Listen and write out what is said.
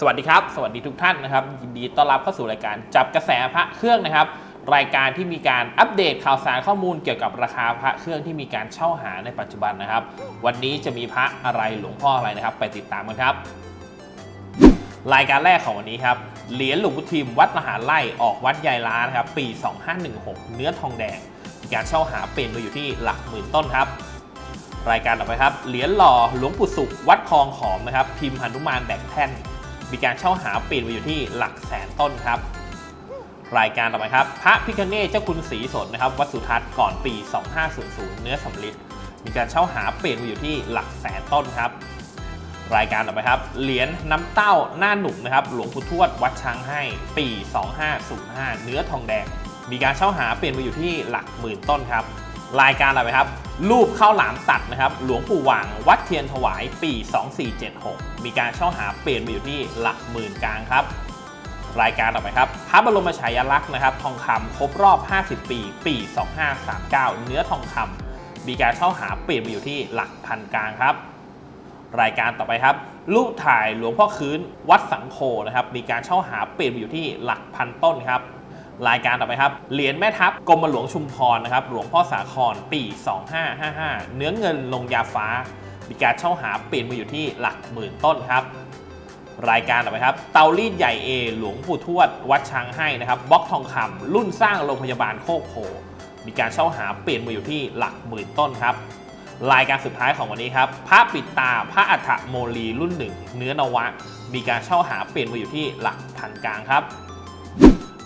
สวัสดีครับ สวัสดีทุกท่านนะครับยินดีต้อนรับเข้าสู่รายการจับกระแสพระเครื่องนะครับ รายการที่มีการอัปเดตข่าวสารข้อมูลเกี่ยวกับราคาพระเครื่องที่มีการเช่าหาในปัจจุบันนะครับ วันนี้จะมีพระอะไรหลวงพ่ออะไรนะครับ ไปติดตามกันครับ รายการแรกของวันนี้ครับเหรียญหลวงพุทิมวัดมหาไร่ออกวัดยายล้านะครับปี 2516 เนื้อทองแดงมีการเช่าหาเป็นมาอยู่ที่หลักหมื่นต้นครับรายการต่อไปครับเหรียญหล่อหลวงปู่สุขวัดคลองหอมนะครับพิมพ์หนุมานแบกแท่น มีการเช่าหาปีนมาอยู่ที่หลักแสนต้นครับ รายการต่อไปครับ พระพิคเนศเจ้าคุณศรีสนนะครับ วัดสุทัศน์ก่อนปี 2500 เนื้อสำลิดมีการเช่าหาเปลี่ยนมาอยู่ที่หลักแสนต้นครับ รายการต่อไปครับ เหรียญน้ำเต้าหน้าหนุ่มนะครับ หลวงปู่ทวดวัดช้างให้ปี 2505 เนื้อทองแดง มีการเช่าหาเปลี่ยนมาอยู่ที่หลักหมื่นต้นครับ รายการต่อไปครับ รูปข้าวหลามตัดนะครับ หลวงปู่หว่างวัดเทียนถวายปี 2476 มีการเช่าหาเปลี่ยนมาอยู่ที่หลักหมื่นกลางครับ รายการต่อไปครับพระบรมฉายาลักษณ์นะครับ ทองคำครบรอบ 50 ปี ปี 2539 เนื้อทองคำมีการเช่าหาเปลี่ยนมาอยู่ที่หลักพันกลางครับ รายการต่อไปครับ รูปถ่ายหลวงพ่อคืนวัดสังโคนะครับ มีการเช่าหาเปลี่ยนมาอยู่ที่หลักพันต้นครับ รายการต่อไปครับ เหรียญแม่ทัพกรมหลวงชุมพรนะครับ หลวงพ่อสาครปี 2555 เนื้อเงินลงยาฟ้า มีการเช่าหาเปลี่ยนมาอยู่ที่หลักหมื่นต้นครับ รายการต่อไปครับ เตารีดใหญ่เอหลวงปู่ทวด วัดช้างให้นะครับบล็อกทองคำรุ่นสร้างโรงพยาบาลโคกโพมีการเช่าหาเปลี่ยนมาอยู่ที่หลักหมื่นต้นครับรายการสุดท้ายของวันนี้ครับพระปิดตาพระอัฐโมลีรุ่นหนึ่งเนื้อนวะ มีการเช่าหาเปลี่ยนมาอยู่ที่หลักพันกลางครับ